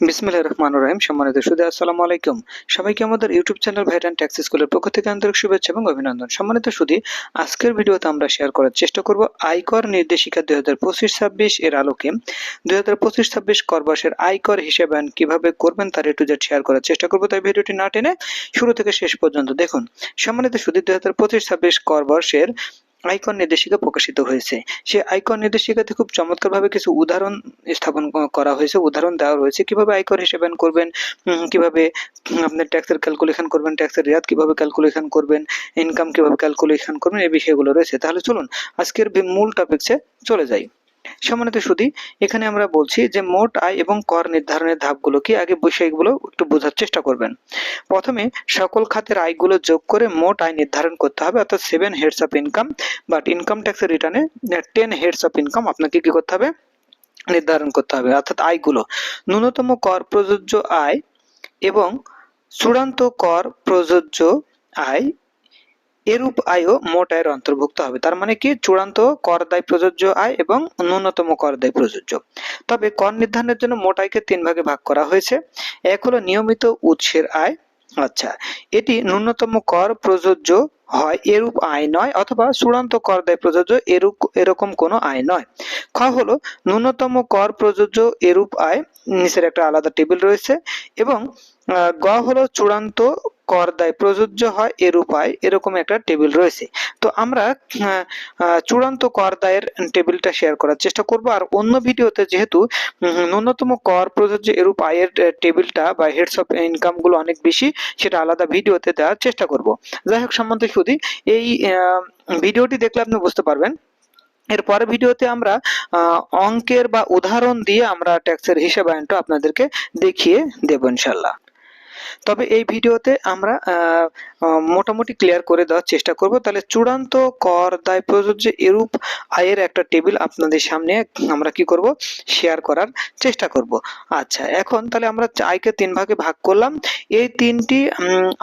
বিসমিল্লাহ রহমান রহিম, সম্মানিত সুদে, আসসালামু আলাইকুম। সবাইকে আমাদের ইউটিউব চ্যানেল ভাইরান ট্যাক্স স্কুলের পক্ষ থেকে আন্তরিক শুভেচ্ছা এবং অভিনন্দন। সম্মানিত সুদী, আজকের ভিডিওতে আমরা শেয়ার করার চেষ্টা করব আয়কর নির্দেশিকা দুই হাজার পঁচিশ ছাব্বিশ এর আলোকে। দুই হাজার পঁচিশ ছাব্বিশ করবাসের আয়কর হিসেবায়ন কীভাবে করবেন তার একটু জেড শেয়ার করার চেষ্টা করব, তাই ভিডিওটি না টেনে শুরু থেকে শেষ পর্যন্ত দেখুন। সম্মানিত সুদী, দুই হাজার পঁচিশ ছাব্বিশ করবর্ষের আইকন নির্দেশিকা প্রকাশিত হয়েছে। সেই আইকন নির্দেশিকাতে খুব চমৎকারভাবে কিছু উদাহরণ স্থাপন করা হয়েছে, উদাহরণ দেওয়া রয়েছে। কীভাবে আয়কর হিসেবায়ন করবেন? কীভাবে আপনার ট্যাক্সের ক্যালকুলেশন করবেন? ট্যাক্সের রেয়াত কীভাবে ক্যালকুলেশন করবেন? ইনকাম কীভাবে ক্যালকুলেশন করবেন? এই বিষয়গুলো রয়েছে। তাহলে চলুন, আজকের মূল টপিকসে চলে যাই। সম্মানিত সুদী এখানে আমরা বলছি যে মোট আয় এবং কর নির্ধারণের ধাপগুলো কি আগে বিষয়গুলো একটু বোঝার চেষ্টা করবেন। প্রথমে, সকল খাতের আয়গুলো যোগ করে মোট আয় নির্ধারণ করতে হবে, অর্থাৎ seven heads of income but income ট্যাক্সের রিটার্নে টেন হেডস অফ ইনকাম আপনাকে কি করতে হবে? নির্ধারণ করতে হবে, অর্থাৎ আয়গুলো। ন্যূনতম কর প্রযোজ্য আয় এবং চূড়ান্ত কর প্রযোজ্য আয় এরূপ আয়ও মোট আয়ের অন্তর্ভুক্ত হবে। তার মানে কি? চূড়ান্ত কর দায় প্রযোজ্য আয় এবং ন্যূনতম কর দায় প্রযোজ্য। তবে কর নির্ধারণের জন্য মোট আয়কে তিন ভাগে ভাগ করা হয়েছে। এক হলো নিয়মিত উৎসের আয়। আচ্ছা এটি ন্যূনতম কর প্রযোজ্য হয় এরূপ আয় নয় অথবা চূড়ান্ত কর দায় প্রযোজ্য এরূপ, এরকম কোনো আয় নয়। খ হলো ন্যূনতম কর প্রযোজ্য এরূপ আয়। নিচের একটা আলাদা টেবিল রয়েছে এবং গ হলো চূড়ান্ত কর দায় প্রযোজ্য হয় এরূপ আয় এরকম একটা টেবিল রয়েছে। তো আমরা চূড়ান্ত কর দায়ের টেবিলটা শেয়ার করার চেষ্টা করব। আর অন্য ভিডিওতে যেহেতু ন্যূনতম কর প্রযোজ্য এরূপ আয়ের টেবিলটা বা হেডস অফ ইনকামগুলো অনেক বেশি, সেটা আলাদা ভিডিওতে দেওয়ার চেষ্টা করব। যাই হোক সম্বন্ধে শুধু এই ভিডিওটি দেখলে আপনি বুঝতে পারবেন। এর পরের ভিডিওতে আমরা অঙ্কের বা উদাহরণ দিয়ে আমরা ট্যাক্সের হিসাবায়নটা আপনাদেরকে দেখিয়ে দেব ইনশাল্লাহ তবে এই ভিডিওতে আমরা মোটামুটি ক্লিয়ার করে দেওয়ার চেষ্টা করব। তাহলে চূড়ান্ত কর, দায় প্রযোজ্য এরূপ আয়ের একটা টেবিল আপনাদের সামনে আমরা কি করব? শেয়ার করার চেষ্টা করব। আচ্ছা এখন তাহলে আমরা আয়কে তিন ভাগে ভাগ করলাম। এই তিনটি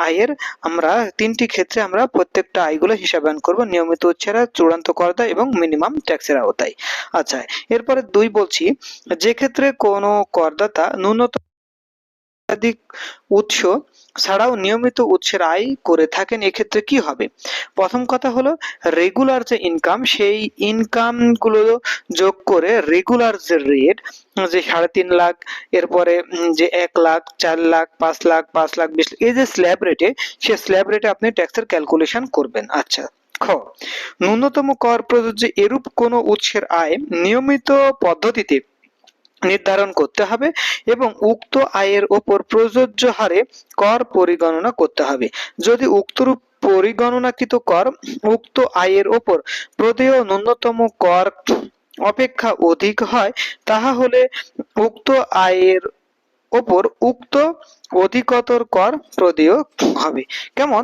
আয়ের আমরা, তিনটি ক্ষেত্রে আমরা প্রত্যেকটা আয়গুলো হিসাবায়ন করব। নিয়মিত উচ্ছেরা, চূড়ান্ত কর দায় এবং মিনিমাম ট্যাক্সের আওতায়। আচ্ছা এরপরে দুই বলছি, যে ক্ষেত্রে কোনো করদাতা ন্যূনতম একাধিক উৎস ছাড়াও নিয়মিত উৎসের আয় করে থাকেন, এক্ষেত্রে কি হবে? প্রথম কথা হলো রেগুলার যে ইনকাম সেই ইনকামগুলো যোগ করে রেগুলার যে রেট যে সাড়ে তিন লাখ, এরপরে যে এক লাখ, চার লাখ, পাঁচ লাখ পাঁচ লাখ, বিশ এই যে স্ল্যাব রেটে সে স্ল্যাব রেটে আপনি ট্যাক্সের ক্যালকুলেশন করবেন। আচ্ছা খ, ন্যূনতম কর প্রযোজ্য এরূপ কোনো উৎসের আয় নিয়মিত পদ্ধতিতে নির্ধারণ করতে হবে এবং উক্ত আয়ের ওপর প্রযোজ্য হারে কর পরিগণনা করতে হবে। যদি উক্তরূপ পরিগণনাকৃত কর উক্ত আয়ের ওপর প্রদেয় ন্যূনতম কর অপেক্ষা অধিক হয়, তাহা হলে উক্ত আয়ের ওপর উক্ত অধিকতর কর প্রদেয় হবে। কেমন?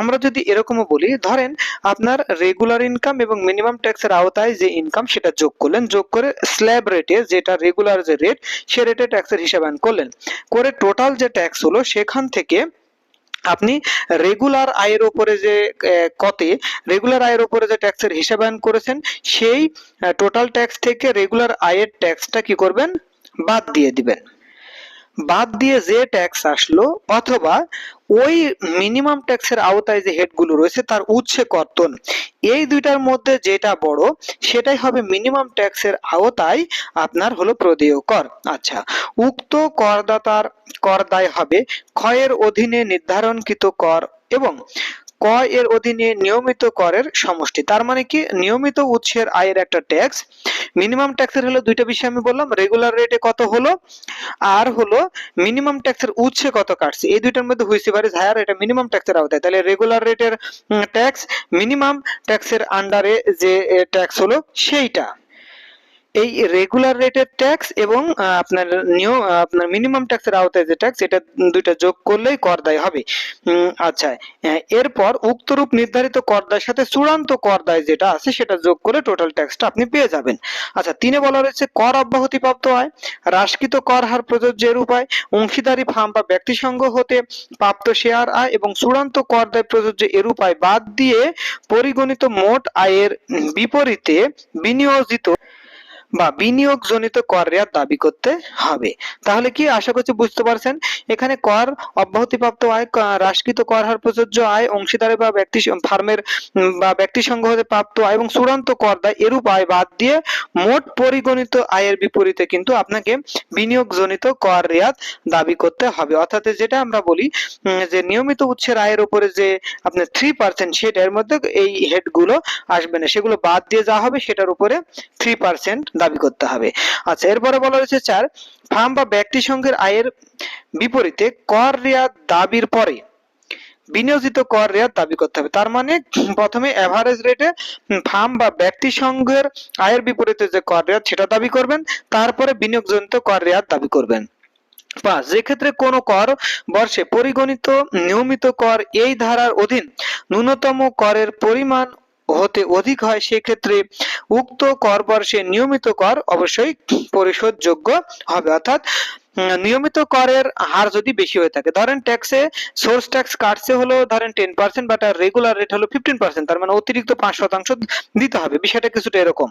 আমরা যদি এরকমও বলি, ধরেন আপনার রেগুলার ইনকাম এবং মিনিমাম ট্যাক্সের আওতায় যে ইনকাম সেটা যোগ করলেন, যোগ করে স্ল্যাব রেটে যেটা রেগুলার যে রেট সে রেটে ট্যাক্সের হিসাবায়ন করলেন। করে টোটাল যে ট্যাক্স হলো, সেখান থেকে আপনি রেগুলার আয়ের উপরে যে কতে রেগুলার আয়ের উপরে যে ট্যাক্সের হিসাবায়ন করেছেন, সেই টোটাল ট্যাক্স থেকে রেগুলার আয়ের ট্যাক্সটা কি করবেন? বাদ দিয়ে দিবেন। বাদ দিয়ে যে ট্যাক্স আসলো অথবা ওই মিনিমাম ট্যাক্সের আওতায় যে হেডগুলো রয়েছে তার উৎসে কর্তন। এই দুইটার মধ্যে যেটা বড়, সেটাই হবে মিনিমাম ট্যাক্সের আওতায় আপনার হলো প্রদেয় কর। আচ্ছা উক্ত করদাতার কর দায় হবে ক্ষয়ের অধীনে নির্ধারণকৃত কর এবং ক এর অধীনে নিয়মিত করের সমষ্টি। তার মানে কি? নিয়মিত উৎসের আয়ের একটা ট্যাক্স মিনিমাম ট্যাক্সের হলো দুইটা বিষয় আমি বললাম রেগুলার রেটে কত হলো, আর হলো মিনিমাম ট্যাক্সের উৎসে কত কাটছে, এই দুইটার মধ্যে হুইসি ভারিজ হায়ার এটা মিনিমাম ট্যাক্সের আওতায়। তাহলে রেগুলার রেটের ট্যাক্স মিনিমাম ট্যাক্সের আন্ডারে যে ট্যাক্স হলো সেইটা। এই রেগুলার রেটের ট্যাক্স এবং আপনার নিউ আপনার মিনিমাম ট্যাক্সের আওতায় যে ট্যাক্স এটা দুইটা যোগ করলেই কর দায় হবে। আচ্ছা এরপর উক্তরূপ নির্ধারিত কর দায়ের সাথে চূড়ান্ত কর দায় যেটা আছে, সেটা যোগ করে টোটাল ট্যাক্সটা আপনি পেয়ে যাবেন। আচ্ছা তিনে বলা রয়েছে, কর অব্যাহতিপ্রাপ্ত আয়, হ্রাসকৃত কর হার প্রযোজ্যের উপায়, অংশীদারি ফার্ম বা ব্যক্তিসংঘ হতে প্রাপ্ত শেয়ার আয় এবং চূড়ান্ত কর দায় প্রযোজ্য এর উপায় বাদ দিয়ে পরিগণিত মোট আয়ের বিপরীতে বিনিয়োজিত বা বিনিয়োগ জনিত কর রেয়াত দাবি করতে হবে। তাহলে কি? আশা করছি বুঝতে পারছেন। এখানে কর অব্যাহতিপ্রাপ্ত আয় হ্রাসকৃত কর হার প্রযোজ্য আয়, অংশীদারে বা ব্যক্তি ফার্মের বা ব্যক্তি সংঘ হতে প্রাপ্ত আয় এবং চূড়ান্ত কর দায় এরূপ আয় বাদ দিয়ে মোট পরিগণিত আয়ের বিপরীতে কিন্তু আপনাকে বিনিয়োগজনিত কর রেয়াত দাবি করতে হবে। অর্থাৎ যেটা আমরা বলি যে নিয়মিত উৎসের আয়ের উপরে যে আপনার থ্রি পার্সেন্ট সেটার মধ্যে এই হেডগুলো আসবে না। সেগুলো বাদ দিয়ে যা হবে সেটার উপরে থ্রি পার্সেন্ট দাবি করতে হবে। আচ্ছা এরপরে বলা হয়েছে চার ফার্ম বা ব্যক্তি সংঘের আয়ের বিপরীতে কর রেয়াত দাবির পরে বিনিয়োজিত কর রেয়াত দাবি করতে হবে। তার মানে প্রথমে এভারেজ রেটে ফার্ম বা ব্যক্তি সংঘের আয়ের বিপরীতে যে কর রেয়াত, সেটা দাবি করবেন। তারপরে বিনিয়োগজনিত কর রেয়াত দাবি করবেন। পাঁচ যেক্ষেত্রে কোন কর বর্ষে পরিগণিত নিয়মিত কর এই ধারার অধীন ন্যূনতম করের পরিমাণ হতে অধিক হয়, সেক্ষেত্রে উক্ত কর বর্ষে নিয়মিত কর অবশ্যই পরিশোধযোগ্য হবে। অর্থাৎ নিয়মিত করের হার যদি বেশি হয়ে থাকে, ধরেন ট্যাক্সে সোর্স ট্যাক্স কাটছে হলো ধরেন টেন পার্সেন্ট বাট আর রেগুলার রেট হলো ফিফটিন পার্সেন্ট তার মানে অতিরিক্ত পাঁচ শতাংশ দিতে হবে। বিষয়টা কিছুটা এরকম।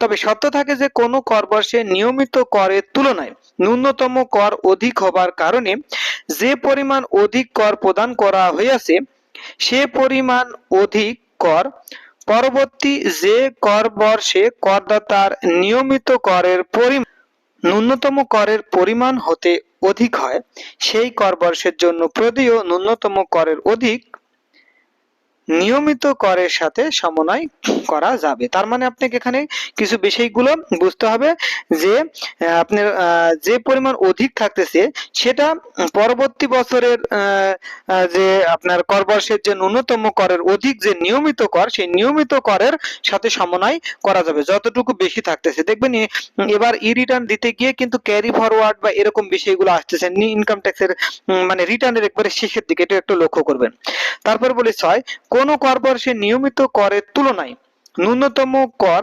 তবে শর্ত থাকে যে কোনো কর বর্ষে নিয়মিত করের তুলনায় ন্যূনতম কর অধিক হবার কারণে যে পরিমাণ অধিক কর প্রদান করা হইয়াছে, সে পরিমাণ অধিক কর পরবর্তী যে কর বর্ষে করদাতার নিয়মিত করের পরিমাণ ন্যূনতম করের পরিমাণ হতে অধিক হয়, সেই কর বর্ষের জন্য প্রদেয় ন্যূনতম করের অধিক নিয়মিত করের সাথে সমন্বয় করা যাবে। তার মানে আপনাকে এখানে কিছু বিষয়গুলো বুঝতে হবে যে আপনার যে পরিমাণ অধিক থাকতেছে, সেটা পরবর্তী বছরের যে আপনার কর বর্ষের যে ন্যূনতম করের অধিক যে নিয়মিত কর, সেই নিয়মিত করের সাথে সমন্বয় করা যাবে, যতটুকু বেশি থাকতেছে। দেখবেন এবার ই রিটার্ন দিতে গিয়ে কিন্তু ক্যারি ফরওয়ার্ড বা এরকম বিষয়গুলো আসতেছে ইনকাম ট্যাক্সের মানে রিটার্নের একবারে শেষের দিকে, এটা একটু লক্ষ্য করবেন। তারপর বলি ছয় কোন কর বর্ষে নিয়মিত করের তুলনায় ন্যূনতম কর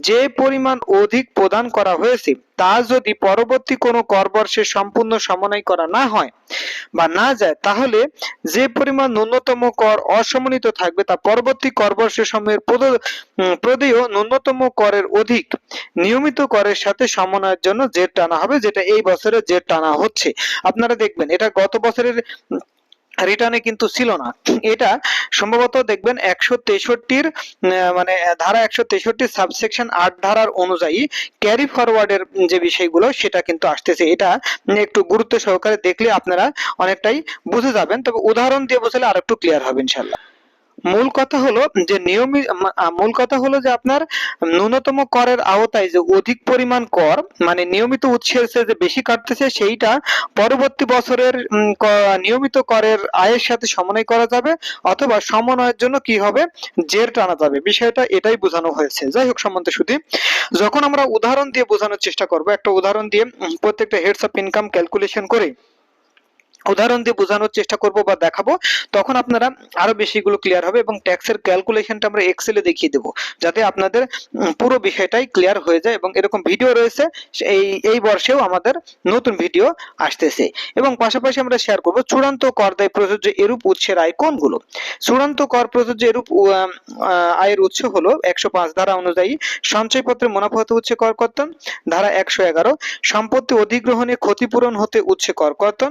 যে পরিমাণ অধিক প্রদান করা হয়েছে, তা যদি পরবর্তী কোনো কর বর্ষে সম্পূর্ণ সমন্বয় করা না হয় বা না যায়, তাহলে যে পরিমাণ ন্যূনতম কর অসমন্বিত থাকবে, তা পরবর্তী কর বর্ষের সময়ের প্রদ- প্রদেয় ন্যূনতম করের অধিক নিয়মিত করের সাথে সমন্বয়ের জন্য জেড টানা হবে, যেটা এই বছরে জেড টানা হচ্ছে। আপনারা দেখবেন, এটা গত বছরের রিটার্নে কিন্তু ছিল না। এটা সম্ভবত দেখবেন একশো তেষট্টির মানে ধারা একশো তেষট্টি সাবসেকশন আট ধারার অনুযায়ী ক্যারি ফরওয়ার্ডের যে বিষয়গুলো সেটা কিন্তু আসতেছে। এটা একটু গুরুত্ব সহকারে দেখলে আপনারা অনেকটাই বুঝে যাবেন। তবে উদাহরণ দিয়ে বুঝলে আর একটু ক্লিয়ার হবে ইনশাল্লাহ মূল কথা হলো যে নিয়মিত মূল কথা হলো যে আপনার ন্যূনতম করের আওতায় যে অধিক পরিমাণ কর মানে নিয়মিত উৎসের যে বেশি কাটতেছে সেইটা পরবর্তী বছরের নিয়মিত করের আয়ের সাথে সমন্বয় করা যাবে অথবা সমন্বয়ের জন্য কি হবে? জের টানা যাবে। বিষয়টা এটাই বোঝানো হয়েছে। যাই হোক, সম্বন্ধে শুধু যখন আমরা উদাহরণ দিয়ে বোঝানোর চেষ্টা করব, একটা উদাহরণ দিয়ে প্রত্যেকটা হেডস অফ ইনকাম ক্যালকুলেশন করে। উদাহরণ দিয়ে বোঝানোর চেষ্টা করব বা দেখাবো, তখন আপনারা আরও বেশিগুলো ক্লিয়ার হবে এবং ট্যাক্সের ক্যালকুলেশনটা আমরা এক্সেলে দেখিয়ে দেবো, যাতে আপনাদের পুরো বিষয়টাই ক্লিয়ার হয়ে যায় এবং এরকম ভিডিও রয়েছে এই এই বর্ষেও আমাদের নতুন ভিডিও আসতেছে। এবং পাশাপাশি আমরা শেয়ার করব চূড়ান্ত কর দায় প্রযোজ্য এরূপ উৎসের আয় কোনগুলো? চূড়ান্ত কর প্রযোজ্য এরূপ আয়ের উৎস হলো একশো পাঁচ ধারা অনুযায়ী সঞ্চয়পত্রে মুনাফা হতে উৎসে কর কর্তন, ধারা একশো এগারো, সম্পত্তি অধিগ্রহণে ক্ষতিপূরণ হতে উৎসে কর কর্তন,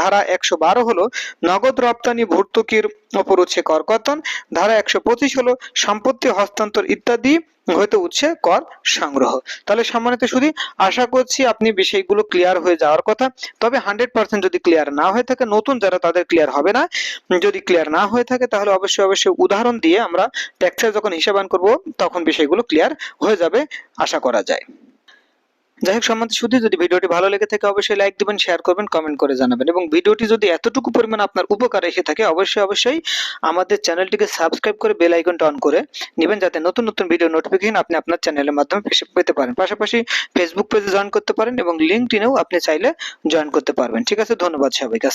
ধারা একশো বারো হলো নগদ রপ্তানি ভর্তুকির ওপর উৎসে কর কর্তন, ধারা একশো পঁচিশ হলো সম্পত্তি হস্তান্তর ইত্যাদি হয়তো উৎসে কর সংগ্রহ। তাহলে সম্মানিত শুধু আশা করছি আপনি বিষয়গুলো ক্লিয়ার হয়ে যাওয়ার কথা। তবে হান্ড্রেড পার্সেন্ট যদি ক্লিয়ার না হয়ে থাকে, নতুন যারা তাদের ক্লিয়ার হবে না, যদি ক্লিয়ার না হয়ে থাকে, তাহলে অবশ্যই অবশ্যই উদাহরণ দিয়ে আমরা ট্যাক্সের যখন হিসাবান করব, তখন বিষয়গুলো ক্লিয়ার হয়ে যাবে, আশা করা যায়। যাই হোক সম্বন্ধে শুধু যদি ভিডিওটি ভালো লেগে থাকে, অবশ্যই লাইক দিবেন শেয়ার করবেন কমেন্ট করে জানাবেন। এবং ভিডিওটি যদি এতটুকু পরিমাণ আপনার উপকার এসে থাকে, অবশ্যই অবশ্যই আমাদের চ্যানেলটিকে সাবস্ক্রাইব করে বেল আইকনটা অন করে নেবেন, যাতে নতুন নতুন ভিডিও নোটিফিকেশন আপনি আপনার চ্যানেলের মাধ্যমে পেতে পারেন। পাশাপাশি ফেসবুক পেজে জয়েন করতে পারেন এবং লিঙ্কডিনেও আপনি চাইলে জয়েন করতে পারবেন। ঠিক আছে, ধন্যবাদ সবাইকে।